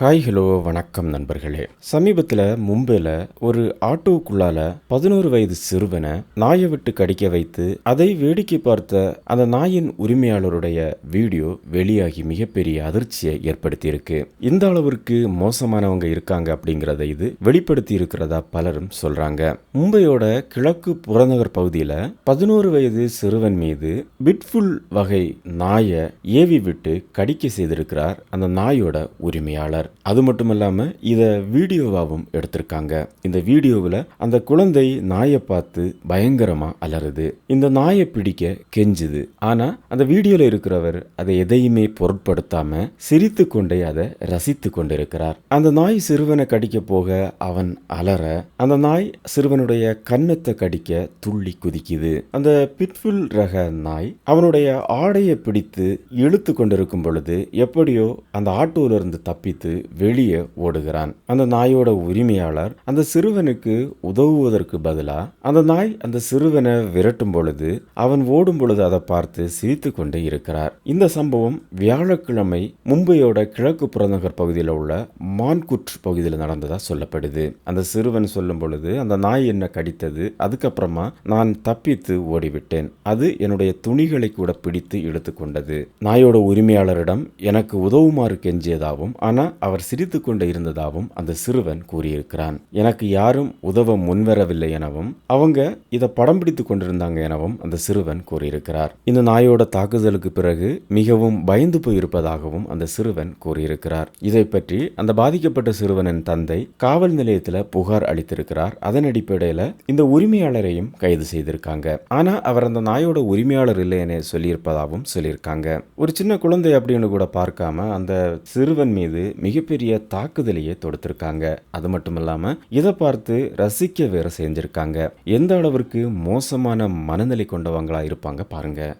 Hi hello வணக்கம் நண்பர்களே. சமீபத்தில் மும்பையில் ஒரு ஆட்டோவுக்குள்ளால பதினோரு வயது சிறுவனை நாயை விட்டு கடிக்க வைத்து அதை வேடிக்கை பார்த்த அந்த நாயின் உரிமையாளருடைய வீடியோ வெளியாகி மிகப்பெரிய அதிர்ச்சியை ஏற்படுத்தியிருக்கு. இந்த அளவிற்கு மோசமானவங்க இருக்காங்க அப்படிங்கிறத இது வெளிப்படுத்தி இருக்கிறதா பலரும் சொல்றாங்க. மும்பையோட கிழக்கு புறநகர் பகுதியில் பதினோரு வயது சிறுவன் மீது பிட்ஃபுல் வகை நாயை ஏவி விட்டு கடிக்க செய்திருக்கிறார் அந்த நாயோட உரிமையாளர். அது மட்டும் இல்லாமல் இதை வீடியோவாகவும் எடுத்திருக்காங்க. இந்த வீடியோவில் அந்த குழந்தை நாயை பார்த்து பயங்கரமாக அலறுது. இந்த நாயை பிடிக்க கெஞ்சுது. ஆனால் அந்த வீடியோவில் இருக்கிறவர் அதை எதையுமே பொருட்படுத்தாமல் சிரித்து கொண்டே அதை ரசித்து கொண்டிருக்கிறார். அந்த நாய் சிறுவனை கடிக்க போக அவன் அலற அந்த நாய் சிறுவனுடைய கன்னத்தை கடிக்க துள்ளி குதிக்குது. அந்த பிட்ஃபுல் ரக நாய் அவனுடைய ஆடையை பிடித்து இழுத்து கொண்டிருக்கும் பொழுது எப்படியோ அந்த ஆட்டோவிலிருந்து தப்பித்து வெளியே ஓடுகிறான். அந்த நாயோட உரிமையாளர் அந்த சிறுவனுக்கு உதவுவதற்கு பதிலாக அந்த நாய் அந்த சிறுவனை விரட்டும் பொழுது அவன் ஓடும் பொழுது அதை பார்த்து சிரித்து கொண்டே இருக்கிறார். இந்த சம்பவம் வியாழக்கிழமை மும்பையோட கிழக்கு புறநகர் பகுதியில் உள்ள மான்குட் பகுதியில் நடந்ததாக சொல்லப்படுது. அந்த சிறுவன் சொல்லும் பொழுது அந்த நாய் என்ன கடித்தது அதுக்கப்புறமா நான் தப்பித்து ஓடிவிட்டேன். அது என்னுடைய துணிகளை கூட பிடித்து இழுத்துக்கொண்டது நாயோட உரிமையாளரிடம் எனக்கு உதவுமாறு கெஞ்சியதாகவும் ஆனால் அவர் சிரித்து கொண்டு இருந்ததாகவும் அந்த சிறுவன் கூறியிருக்கிறான். எனக்கு யாரும் உதவ முன்வரவில்லை எனவும் அவங்க இதை படம் பிடித்து கொண்டிருந்தாங்க எனவும் அந்த சிறுவன் கூறியிருக்கிறார். இந்த நாயோட தாக்குதலுக்கு பிறகு மிகவும் பயந்து போயிருப்பதாகவும் அந்த சிறுவன் கூறியிருக்கிறார். இதை பற்றி அந்த பாதிக்கப்பட்ட சிறுவனின் தந்தை காவல் நிலையத்தில் புகார் அளித்திருக்கிறார். அதன் அடிப்படையில் இந்த உரிமையாளரையும் கைது செய்திருக்காங்க. ஆனா அவர் அந்த நாயோட உரிமையாளர் இல்லை என சொல்லியிருப்பதாகவும் சொல்லியிருக்காங்க. ஒரு சின்ன குழந்தை அப்படின்னு கூட பார்க்காம அந்த சிறுவன் மீது மிகப்பெரிய தாக்குதலையே தொடுத்திருக்காங்க. அது மட்டும் இல்லாம இதை பார்த்து ரசிக்க வேற செஞ்சிருக்காங்க. எந்த அளவிற்கு மோசமான மனநிலை கொண்டவங்களா இருப்பாங்க பாருங்க.